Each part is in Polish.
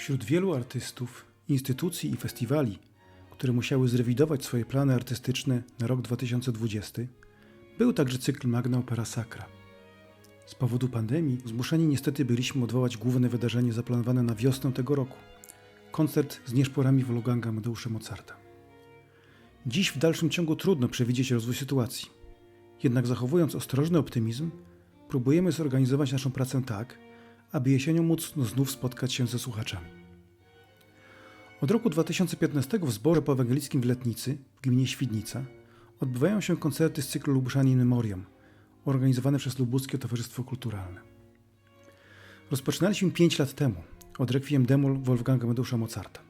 Wśród wielu artystów, instytucji i festiwali, które musiały zrewidować swoje plany artystyczne na rok 2020, był także cykl Magna Opera Sacra. Z powodu pandemii zmuszeni niestety byliśmy odwołać główne wydarzenie zaplanowane na wiosnę tego roku koncert z nieszporami Wolfganga Amadeusza Mozarta. Dziś w dalszym ciągu trudno przewidzieć rozwój sytuacji. Jednak zachowując ostrożny optymizm, próbujemy zorganizować naszą pracę tak, aby jesienią móc znów spotkać się ze słuchaczami. Od roku 2015 w zborze poewangelickim w Letnicy, w gminie Świdnica, odbywają się koncerty z cyklu Lubuszanie in Memoriam, organizowane przez Lubuskie Towarzystwo Kulturalne. Rozpoczynaliśmy 5 lat temu, od Requiem Demol Wolfganga Amadeusza Mozarta,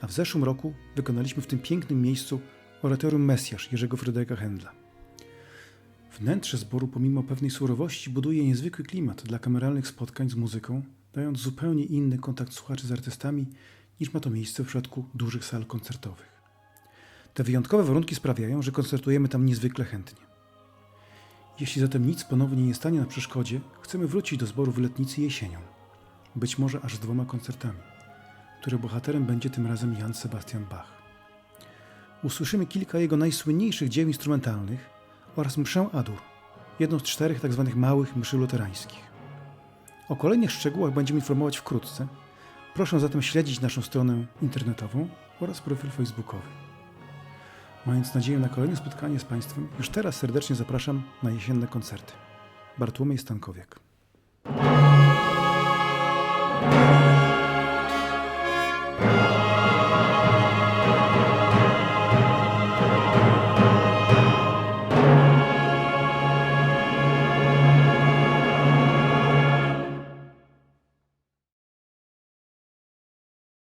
a w zeszłym roku wykonaliśmy w tym pięknym miejscu oratorium Mesjasz Jerzego Fryderyka Händla. Wnętrze zboru pomimo pewnej surowości buduje niezwykły klimat dla kameralnych spotkań z muzyką, dając zupełnie inny kontakt słuchaczy z artystami niż ma to miejsce w przypadku dużych sal koncertowych. Te wyjątkowe warunki sprawiają, że koncertujemy tam niezwykle chętnie. Jeśli zatem nic ponownie nie stanie na przeszkodzie, chcemy wrócić do zboru w letnicy jesienią. Być może aż z dwoma koncertami, których bohaterem będzie tym razem Jan Sebastian Bach. Usłyszymy kilka jego najsłynniejszych dzieł instrumentalnych oraz mszę Adur, jedną z czterech tzw. małych mszy luterańskich. O kolejnych szczegółach będziemy informować wkrótce. Proszę zatem śledzić naszą stronę internetową oraz profil facebookowy. Mając nadzieję na kolejne spotkanie z Państwem, już teraz serdecznie zapraszam na jesienne koncerty. Bartłomiej Stankowiak.